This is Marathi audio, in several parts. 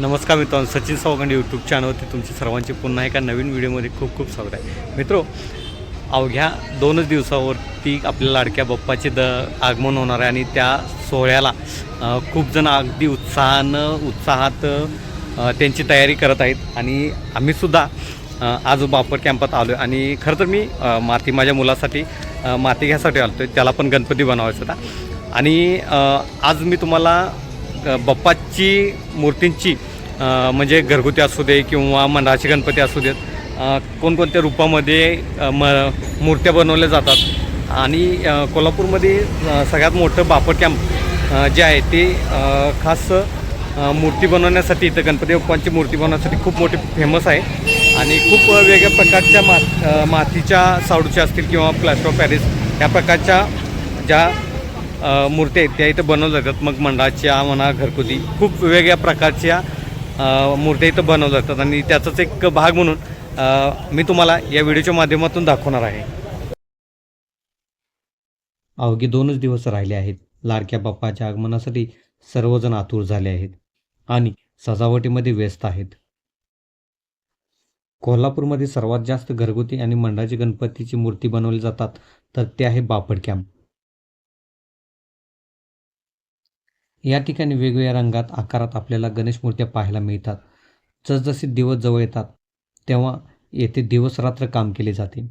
नमस्कार मित्रांनो सचिन सावगंड यूट्यूब चॅनलवरती तुमचे सर्वांचे पुन्हा एका नवीन व्हिडिओमध्ये खूप खूप स्वागत आहे. मित्रो अवघ्या दोनच दिवसावरती आपल्या लाडक्या बाप्पाचे द आगमन होणार आहे आणि त्या सोहळ्याला खूप जण अगदी उत्साहानं उत्साहात त्यांची तयारी करत आहेत आणि आम्हीसुद्धा आज बापर कॅम्पात आलो आहे आणि खरं तर मी माती माझ्या मुलासाठी माती घ्यासाठी आलो आहे त्याला पण गणपती बनवायचा होता. आणि आज मी तुम्हाला बाप्पाची मूर्तींची म्हणजे घरगुती असू दे किंवा मंडळाचे गणपती असू देत कोणकोणत्या रूपामध्ये म मूर्त्या बनवल्या जातात. आणि कोल्हापूरमध्ये सगळ्यात मोठं बापर कॅम्प जे आहे ते खास मूर्ती बनवण्यासाठी इथं गणपती बाप्पांची मूर्ती बनवण्यासाठी खूप मोठी फेमस आहे. आणि खूप वेगळ्या प्रकारच्या मात मातीच्या सावडूच्या असतील किंवा प्लॅस्टर ऑफ पॅरिस या प्रकारच्या ज्या मूर्त्या आहेत त्या इथं बनवल्या जातात. मग मंडळाच्या म्हणा घरगुती खूप वेगळ्या प्रकारच्या मूर्त्या इथं बनवल्या जातात. आणि त्याचाच एक भाग म्हणून मी तुम्हाला या व्हिडिओच्या माध्यमातून दाखवणार आहे. अवघे दोनच दिवस राहिले आहेत. लाडक्या बाप्पाच्या आगमनासाठी सर्वजण आतुर झाले आहेत आणि सजावटीमध्ये व्यस्त आहेत. कोल्हापूरमध्ये सर्वात जास्त घरगुती आणि मंडळाची गणपतीची मूर्ती बनवली जातात तर ते आहे बापड कॅम्प. या ठिकाणी वेगवेगळ्या रंगात आकारात आपल्याला गणेश मूर्त्या पाहायला मिळतात. जसजसे दिवस जवळ येतात तेव्हा येथे दिवस रात्र काम केले जाते.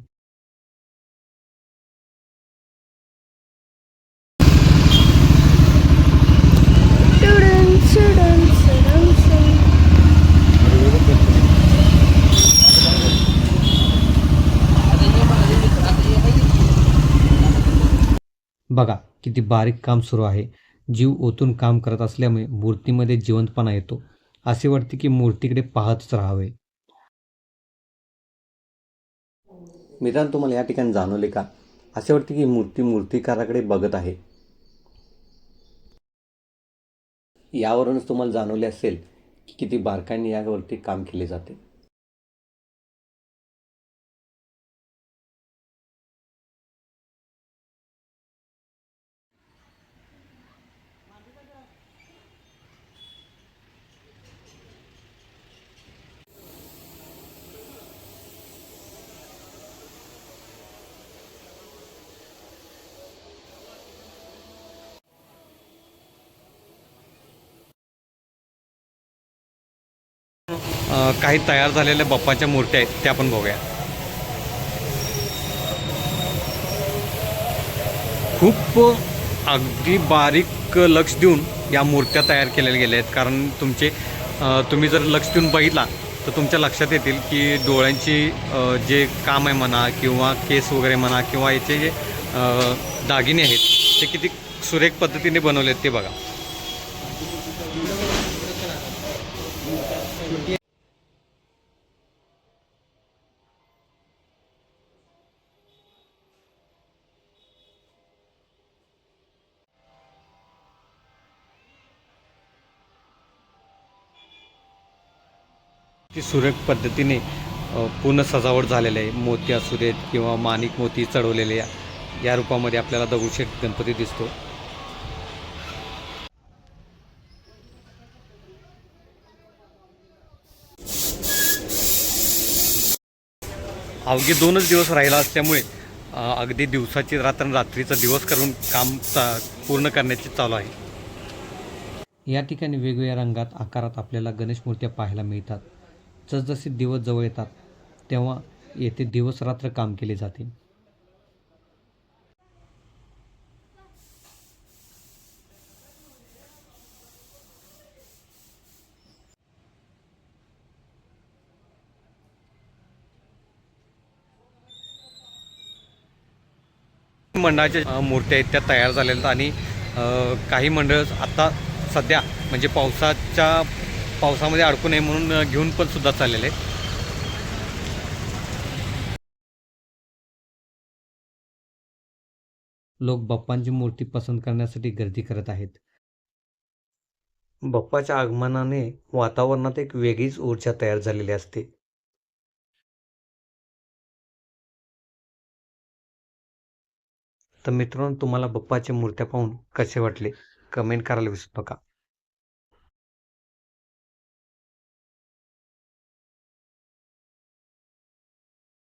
बघा किती बारीक काम सुरू आहे. जीव ओतून काम करत असल्यामुळे मूर्तीमध्ये जिवंतपणा येतो. असे वाटते की मूर्तीकडे पाहतच राहावे. मित्रांनो तुम्हाला या ठिकाणी जाणवले का? असे वाटते की मूर्ती मूर्तिकाराकडे बघत आहे. यावरूनच तुम्हाला जाणवले असेल की किती बारकाईने यावरती काम केले जाते. काही तयार झालेल्या बाप्पाच्या मूर्त्या आहेत त्या पण बघूया. खूप अगदी बारीक लक्ष देऊन या मूर्त्या तयार केलेल्या गेल्या आहेत. कारण तुमचे तुम्ही जर लक्ष देऊन बघितला तर तुमच्या लक्षात येतील की डोळ्यांची जे काम आहे म्हणा किंवा केस वगैरे म्हणा किंवा याचे जे दागिने आहेत ते किती सुरेख पद्धतीने बनवले आहेत ते बघा. ती सुरेख पद्धतीने पूर्ण सजावट झालेली आहे. मोती असू देत किंवा माणिक मोती चढवलेले या रूपामध्ये आपल्याला दगडूशेठ गणपती दिसतो. अवघे दोनच दिवस राहिला असल्यामुळे अगदी दिवसाची रात्र रात्रीचा दिवस करून काम चा- पूर्ण करण्याचे चालू आहे. या ठिकाणी वेगवेगळ्या रंगात आकारात आपल्याला गणेश मूर्त्या पाहायला मिळतात. जसजसे दिवस जवळ येतात तेव्हा येथे दिवस रात्र काम केले जाते. मंडळाच्या मूर्त्या आहेत त्या तयार झालेल्या आहेत आणि काही मंडळ आता सध्या म्हणजे पावसाच्या पावसामध्ये अडकू नये म्हणून घेऊन पण सुद्धा चाललेले आहेत. लोक बाप्पांची मूर्ती पसंत करण्यासाठी गर्दी करत आहेत. बाप्पाच्या आगमनाने वातावरणात एक वेगळीच ऊर्जा तयार झालेली असते. तर मित्रांनो तुम्हाला बाप्पाच्या मूर्त्या पाहून कसे वाटले? कमेंट करायला विसरू नका.